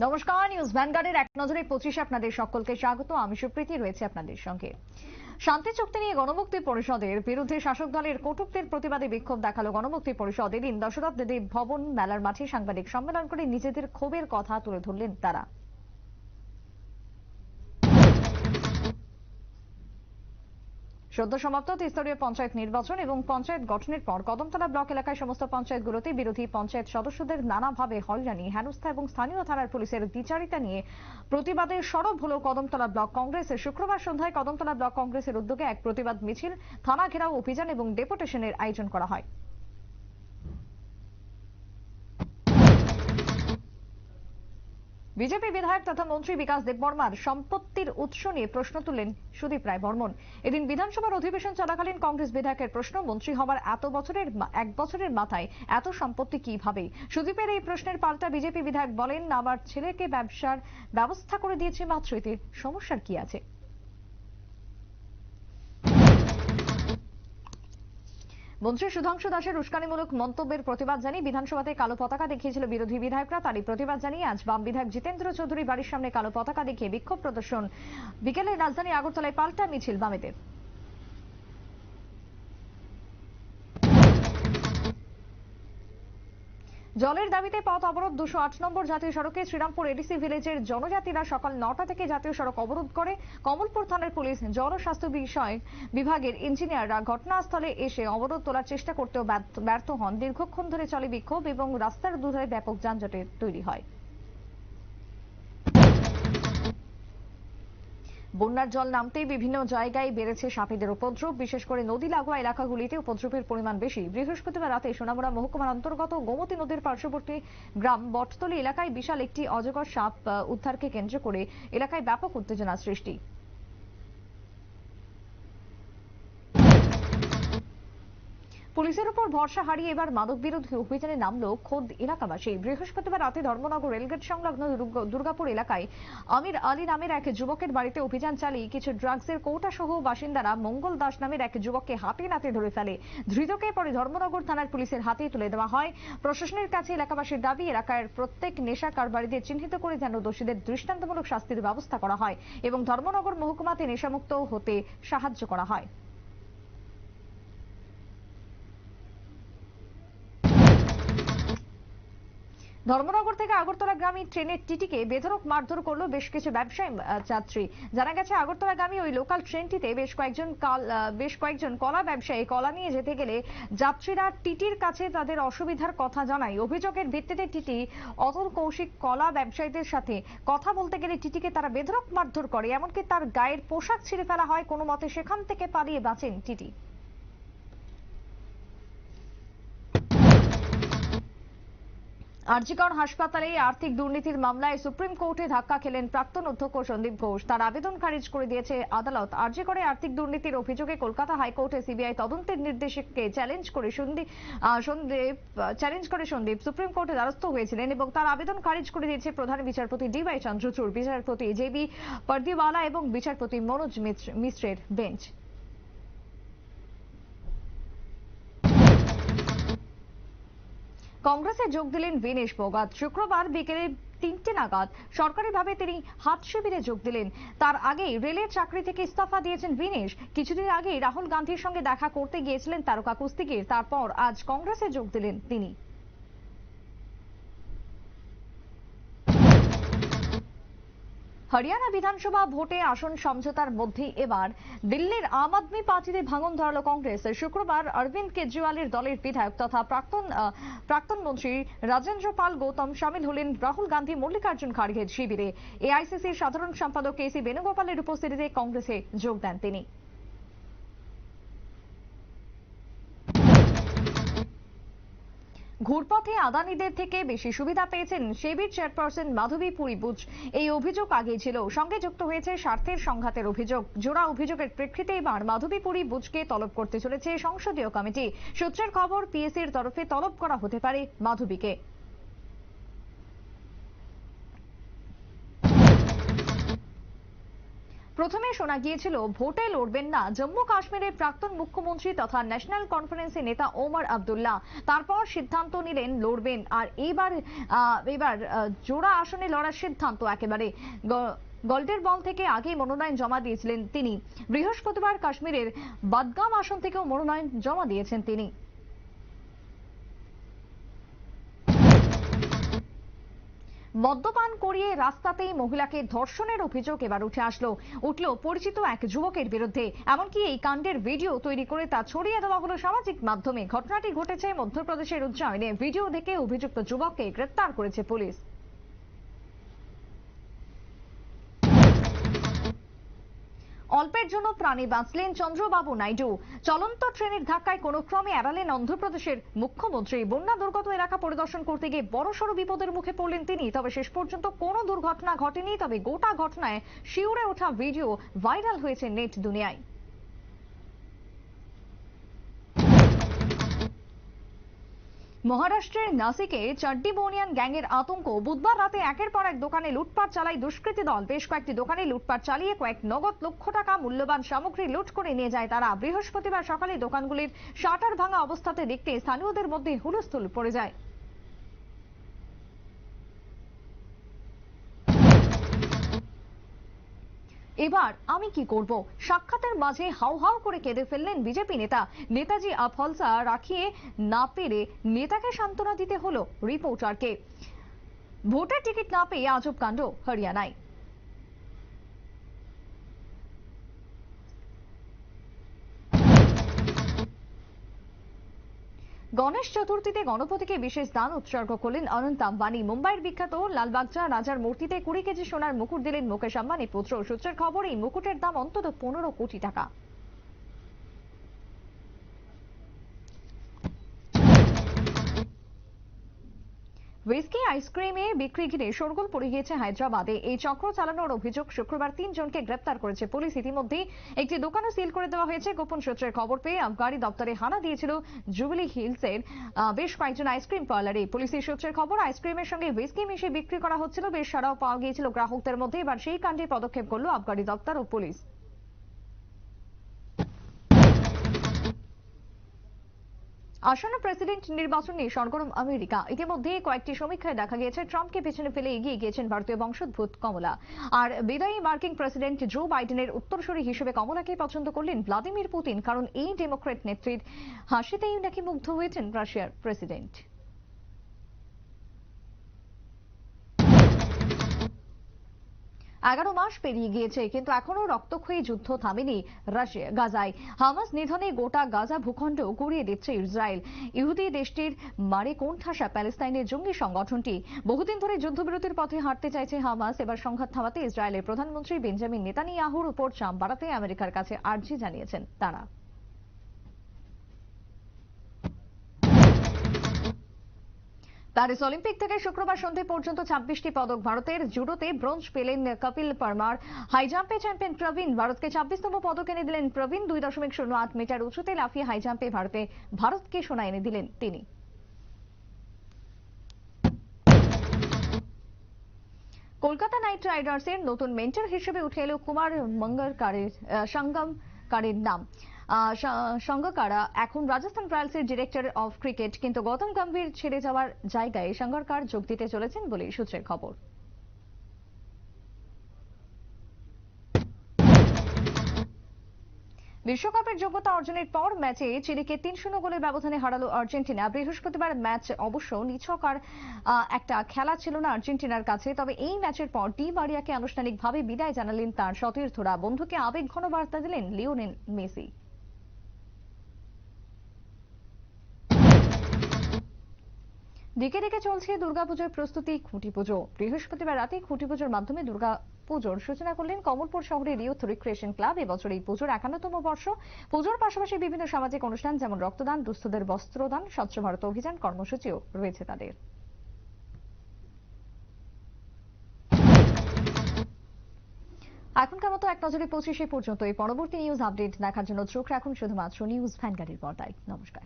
নমস্কার, নিউজ ভ্যানগার্ডের এক নজরে পঁচিশে আপনাদের সকলকে স্বাগত। আমি সুপ্রীতি, রয়েছে আপনাদের সঙ্গে। শান্তি চুক্তি নিয়ে গণমুক্তি পরিষদের বিরুদ্ধে শাসক দলের কটুক্তির প্রতিবাদে বিক্ষোভ দেখাল গণমুক্তি পরিষদের। এদিন দশরথ দেব ভবন মেলার মাঠে সাংবাদিক সম্মেলন করে নিজেদের ক্ষোভের কথা তুলে ধরলেন তারা। সদ্য সমাপ্ত ত্রিস্তরীয় পঞ্চায়েত নির্বাচন এবং পঞ্চায়েত গঠনের পর কদমতলা ব্লক এলাকায় সমস্ত পঞ্চায়েতগুলোতে বিরোধী পঞ্চায়েত সদস্যদের নানাভাবে হয়রানি, হেনস্থা এবং স্থানীয় থানার পুলিশের বিচারিতা নিয়ে প্রতিবাদে সরব হল কদমতলা ব্লক কংগ্রেসের শুক্রবার সন্ধ্যায় কদমতলা ব্লক কংগ্রেসের উদ্যোগে এক প্রতিবাদ মিছিল, থানা ঘেরাও অভিযান এবং ডেপুটেশনের আয়োজন করা হয়। বিজেপি বিধায়ক তথা মন্ত্রী বিকাশ দেববর্মার সম্পত্তির উৎস নিয়ে প্রশ্ন তুললেন সুদীপ রায় বর্মন। এদিন বিধানসভার অধিবেশন চলাকালীন কংগ্রেস বিধায়কের প্রশ্ন, মন্ত্রী হওয়ার এত বছরের এক বছরের মাথায় এত সম্পত্তি কীভাবে? সুদীপের এই প্রশ্নের পাল্টা বিজেপি বিধায়ক বলেন আমার ছেলেকে ব্যবসার ব্যবস্থা করে দিয়েছে মাত্র, এতে সমস্যার কি আছে? মন্ত্রী সুধাংশু দাসের উস্কানিমূলক মন্তব্যের প্রতিবাদ জানিয়ে বিধানসভাতে কালো পতাকা দেখিয়েছিল বিরোধী বিধায়করা। তারই প্রতিবাদ জানিয়ে আজ বাম বিধায়ক জিতেন্দ্র চৌধুরী বাড়ির সামনে কালো পতাকা দেখিয়ে বিক্ষোভ প্রদর্শন। বিকেলে রাজধানী আগরতলায় পাল্টা মিছিল বামেদের। জলের দাবিতে পথ অবরোধ দুশো আট নম্বর জাতীয় সড়কে শ্রীরামপুর এডিসি ভিলেজের জনজাতিরা সকাল নটা থেকে জাতীয় সড়ক অবরোধ করে কমলপুর থানার পুলিশ জনস্বাস্থ্য বিষয় বিভাগের ইঞ্জিনিয়াররা ঘটনাস্থলে এসে অবরোধ তোলার চেষ্টা করতেও ব্যর্থ- হন। দীর্ঘক্ষণ ধরে চলে বিক্ষোভ এবং রাস্তার দুধারে ব্যাপক যানজটের তৈরি হয়। বন্যার জল নামতেই বিভিন্ন জায়গায় বেড়েছে সাপেদের উপদ্রব। বিশেষ করে নদী লাগোয়া এলাকাগুলিতে উপদ্রবের পরিমাণ বেশি। বৃহস্পতিবার রাতে সোনামুড়া মহকুমার অন্তর্গত গোমতী নদীর পার্শ্ববর্তী গ্রাম বটতলী এলাকায় বিশাল একটি অজগর সাপ উদ্ধারকে কেন্দ্র করে এলাকায় ব্যাপক উত্তেজনা সৃষ্টি। পুলিশের উপর ভরসা হারিয়ে এবার মাদক বিরোধী অভিযানে নামলো খোদ এলাকাবাসী। বৃহস্পতিবার রাতে ধর্মনগর রেলগেট সংলগ্ন দুর্গাপুর এলাকায় আমির আলী নামের এক যুবকের বাড়িতে অভিযান চালিয়ে কিছু ড্রাগসের কৌটা সহ বাসিন্দারা মঙ্গল দাস নামের এক যুবককে হাতে নাতে ধরে ফেলে। ধৃতকে পরে ধর্মনগর থানার পুলিশের হাতে তুলে দেওয়া হয়। প্রশাসনের কাছে এলাকাবাসীর দাবি, এলাকার প্রত্যেক নেশা কারবারিদের চিহ্নিত করে যেন দোষীদের দৃষ্টান্তমূলক শাস্তির ব্যবস্থা করা হয় এবং ধর্মনগর মহকুমাতে নেশামুক্ত হতে সাহায্য করা হয়। ধর্মনগর থেকে আগরতলাগামী ট্রেনের টিটিকে বেধড়ক মারধর করল বেশ কিছু ব্যবসায়ী যাত্রী। জানা গেছে আগরতলা আগরতলাগামী ওই লোকাল ট্রেনটিতে বেশ কয়েকজন কাল- বেশ কয়েকজন কলা ব্যবসায়ী কলা নিয়ে যেতে গেলে যাত্রীরা টিটির কাছে তাদের অসুবিধার কথা জানায়। অভিযোগের ভিত্তিতে টিটি অতুল কৌশিক কলা ব্যবসায়ীদের সাথে কথা বলতে গেলে টিটিকে তারা বেধড়ক মারধর করে। এমনকি তার গায়ের পোশাক ছিঁড়ে ফেলা হয়, কোনো মতে সেখান থেকে পালিয়ে বাঁচেন টিটি। আরজিকর হাসপাতালে আর্থিক দুর্নীতির মামলায় সুপ্রিম কোর্টে ধাক্কা খেলেন প্রাক্তন অধ্যক্ষ সন্দীপ ঘোষ। তার আবেদন খারিজ করে দিয়েছে আদালত। আরজিকরে আর্থিক দুর্নীতির অভিযোগে কলকাতা হাইকোর্টে সিবিআই তদন্তের নির্দেশককে চ্যালেঞ্জ করে সন্দীপ সন্দীপ চ্যালেঞ্জ করে সন্দীপ সুপ্রিম কোর্টে দ্বারস্থ হয়েছিলেন এবং তার আবেদন খারিজ করে দিয়েছে প্রধান বিচারপতি ডিওয়াই চন্দ্রচূড়, বিচারপতি জেবি পর্দিওয়ালা এবং বিচারপতি মনোজ মিশ্রের বেঞ্চ। কংগ্রেসে যোগ দিলেন বিনেশ ফোগাত শুক্রবার বিকেলে তিনটে নাগাদ সরকারিভাবে তিনি হাত শিবিরে যোগ দিলেন। তার আগেই রেলের চাকরি থেকে ইস্তফা দিয়েছেন বিনেশ। কিছুদিন আগেই রাহুল গান্ধীর সঙ্গে দেখা করতে গিয়েছিলেন তারকা কুস্তিগির। তারপর আজ কংগ্রেসে যোগ দিলেন তিনি। হরিয়ানা বিধানসভা ভোটে আসন সমঝোতার মধ্যে এবার দিল্লির আম আদমি পার্টিতে ভাঙন ধরালো কংগ্রেস। শুক্রবার অরবিন্দ কেজরিওয়ালের দলের বিধায়ক তথা প্রাক্তন প্রাক্তন মন্ত্রী রাজেন্দ্র পাল গৌতম সামিল হলেন রাহুল গান্ধী, মল্লিকার্জুন খাড়গের শিবিরে। এআইসিসির সাধারণ সম্পাদক কে সি বেণুগোপালের উপস্থিতিতে কংগ্রেসে যোগ দেন তিনি। ঘুরপথে আদানিদের থেকে বেশি সুবিধা পেয়েছেন সেবির চেয়ারপারসন মাধবী পুরী বুচ এই অভিযোগ আগেই ছিল। সঙ্গে যুক্ত হয়েছে স্বার্থের সংঘাতের অভিযোগ। জোড়া অভিযোগের প্রেক্ষিতে এবার মাধবী পুরী বুচকে তলব করতে চলেছে সংসদীয় কমিটি। সূত্রের খবর পিএসির তরফে তলব করা হতে পারে মাধবীকে। প্রথমে শোনা গিয়েছিল, ভোটে লড়বেন না। জম্মু কাশ্মীরের প্রাক্তন মুখ্যমন্ত্রী তথা ন্যাশনাল কনফারেন্সের নেতা ওমর আব্দুল্লাহ তারপর সিদ্ধান্ত নিলেন, লড়বেন। আর এবার এবার জোড়া আসনে লড়ার সিদ্ধান্ত একেবারে। গ- গল্ডের বল থেকে আগেই মনোনয়ন জমা দিয়েছিলেন তিনি। বৃহস্পতিবার কাশ্মীরের বাদগাম আসন থেকেও মনোনয়ন জমা দিয়েছেন তিনি। মদ্যপান করিয়ে রাস্তাতেই মহিলাকে ধর্ষণের অভিযোগ এবার উঠে আসলো। উঠল পরিচিত এক যুবকের বিরুদ্ধে। এমনকি এই কাণ্ডের ভিডিও তৈরি করে তা ছড়িয়ে দেওয়া হলো সামাজিক মাধ্যমে। ঘটনাটি ঘটেছে মধ্যপ্রদেশের উজ্জয়নে। ভিডিও দেখে অভিযুক্ত যুবককে গ্রেপ্তার করেছে পুলিশ। অল্পের জন্য প্রাণে বাঁচলেন চন্দ্রবাবু নাইডু। চলন্ত ট্রেনের ধাক্কায় কোনো ক্রমে এড়ালেন অন্ধ্রপ্রদেশের মুখ্যমন্ত্রী। বন্যা দুর্গত এলাকা পরিদর্শন করতে গিয়ে বড়সড় বিপদের মুখে পড়লেন তিনি। তবে শেষ পর্যন্ত কোনো দুর্ঘটনা ঘটেনি। তবে গোটা ঘটনায় শিউরে ওঠা ভিডিও ভাইরাল হয়েছে নেট দুনিয়ায়। মহারাষ্ট্রের নাসিকে চাড্ডি বনিয়ান গ্যাংয়ের আতঙ্ক। বুধবার রাতে একের পর এক দোকানে লুটপাট চালায় দুষ্কৃতী দল। বেশ কয়েকটি দোকানে লুটপাট চালিয়ে কয়েক নগদ লক্ষ টাকা মূল্যবান সামগ্রী লুট করে নিয়ে যায় তারা। বৃহস্পতিবার সকালে দোকানগুলির শাটার ভাঙা অবস্থাতে দেখতে স্থানীয়দের মধ্যে হুলস্থুল পড়ে যায়। এবার আমি কি করব? সাক্ষাতের মাঝে হাউ হাউ করে কেঁদে ফেললেন বিজেপি নেতা। নেতাজি আফলসা রাখিয়ে না পেরে নেতাকে সান্ত্বনা দিতে হলো রিপোর্টারকে। ভোটার টিকিট না পেয়ে আজব কাণ্ড, হরিয়ানায়। গণেশ চতুর্থীতে গণপতিকে বিশেষ দান উৎসর্গ করলেন অনন্ত আম্বানি। মুম্বাইয়ের বিখ্যাত লালবাগচা রাজার মূর্তিতে কুড়ি কেজি সোনার মুকুট দিলেন মুকেশ আম্বানি পুত্র। সূত্রের খবর, এই মুকুটের দাম অন্তত পনেরো কোটি টাকা। হুইস্কি আইসক্রিমে বিক্রি ঘিরে শোরগোল পড়ে গিয়েছে হায়দ্রাবাদে। এই চক্র চালানোর অভিযোগ শুক্রবার তিনজনকে গ্রেপ্তার করেছে পুলিশ। ইতিমধ্যেই একটি দোকানও সিল করে দেওয়া হয়েছে। গোপন সূত্রের খবর পেয়ে আবগারি দপ্তরে হানা দিয়েছিল জুবিলি হিলসের বেশ কয়েকজন আইসক্রিম পার্লারে পুলিশের সূত্রের খবর আইসক্রিমের সঙ্গে হুইস্কি মিশিয়ে বিক্রি করা হচ্ছিল। বেশ সারাও পাওয়া গিয়েছিল গ্রাহকদের মধ্যে। এবার সেই কাণ্ডে পদক্ষেপ করল আবগারি দপ্তর ও পুলিশ। আসন্ন প্রেসিডেন্ট নির্বাচনে সরগরম আমেরিকা। ইতিমধ্যে কয়েকটি সমীক্ষায় দেখা গিয়েছে, ট্রাম্পকে পেছনে ফেলে এগিয়ে গিয়েছেন ভারতীয় বংশোদ্ভূত কমলা। আর বিদায়ী মার্কিন প্রেসিডেন্ট জো বাইডেনের উত্তরসূরি হিসেবে কমলাকে পছন্দ করলেন ভ্লাদিমির পুতিন, কারণ এই ডেমোক্রেট নেত্রীর হাসিতেই নাকি মুগ্ধ হয়েছেন রাশিয়ার প্রেসিডেন্ট। এগারো মাস পেরিয়ে গিয়েছে, কিন্তু এখনও রক্তক্ষয়ী যুদ্ধ থামেনি রাশিয়া, গাজায়। হামাস নিধনে গোটা গাজা ভূখণ্ড গুড়িয়ে দিচ্ছে ইসরায়েল। ইহুদি দেশটির মারে কোণঠাসা প্যালেস্তাইনের জঙ্গি সংগঠনটি? বহুদিন ধরে যুদ্ধবিরতির পথে হাঁটতে চাইছে হামাস। এবার সংঘাত থামাতে ইসরায়েলের প্রধানমন্ত্রী বেঞ্জামিন নেতানিয়াহুর উপর চাপ বাড়াতে আমেরিকার কাছে আর্জি জানিয়েছেন তারা। প্যারিস অলিম্পিক থেকে শুক্রবার সন্ধে পর্যন্ত ছাব্বিশটি পদক ভারতের জুডোতে ব্রোঞ্জ পেলেন কপিল পারমার। হাই জাম্পে চ্যাম্পিয়ন প্রবীণ ভারতকে ছাব্বিশতম পদক এনে দিলেন প্রবীণ দুই দশমিক শূন্য আট মিটার উঁচুতে লাফিয়ে হাই জাম্পে ভারতে ভারতকে সোনা এনে দিলেন তিনি। কলকাতা নাইট রাইডার্সের নতুন মেন্টর হিসেবে উঠে এলো কুমার মঙ্গলকারের সঙ্গমকারের নাম আহ, স- সঙ্গকারা এখন রাজস্থান রয়্যালসের ডিরেক্টর অফ ক্রিকেট, কিন্তু গৌতম গম্ভীর ছেড়ে যাওয়ার জায়গায় সঙ্গরকার যোগ দিতে চলেছেন বলে সূত্রের খবর। বিশ্বকাপের যোগ্যতা অর্জনের পর ম্যাচে চিলিকে তিন শূন্য গোলের ব্যবধানে হারালো আর্জেন্টিনা। বৃহস্পতিবার ম্যাচ অবশ্য নিছক আর একটা খেলা ছিল না আর্জেন্টিনার কাছে। তবে এই ম্যাচের পর ডি মারিয়াকে আনুষ্ঠানিকভাবে বিদায় জানালেন তার সতীর্থরা। বন্ধুকে আবেগঘন বার্তা দিলেন লিওনেল মেসি। দিকে দিকে চলছে দুর্গাপুজোর প্রস্তুতি খুঁটি পুজো। বৃহস্পতিবার রাতে খুঁটি পুজোর মাধ্যমে দুর্গা পুজোর সূচনা করলেন কমলপুর শহরের ইউথ রিক্রিয়েশন ক্লাব। এবছর এই পুজোর একান্নতম বর্ষ। পুজোর পাশাপাশি বিভিন্ন সামাজিক অনুষ্ঠান যেমন রক্তদান, দুস্থদের বস্ত্রদান, স্বচ্ছ ভারত অভিযান, কর্মসূচিও রয়েছে তাদের। এখনকার মতো এক নজরে পঁচিশে পর্যন্ত এই পরবর্তী নিউজ আপডেট দেখার জন্য চোখ রাখুন শুধুমাত্র নিউজ ভ্যানগাড়ির পর্দায়। নমস্কার।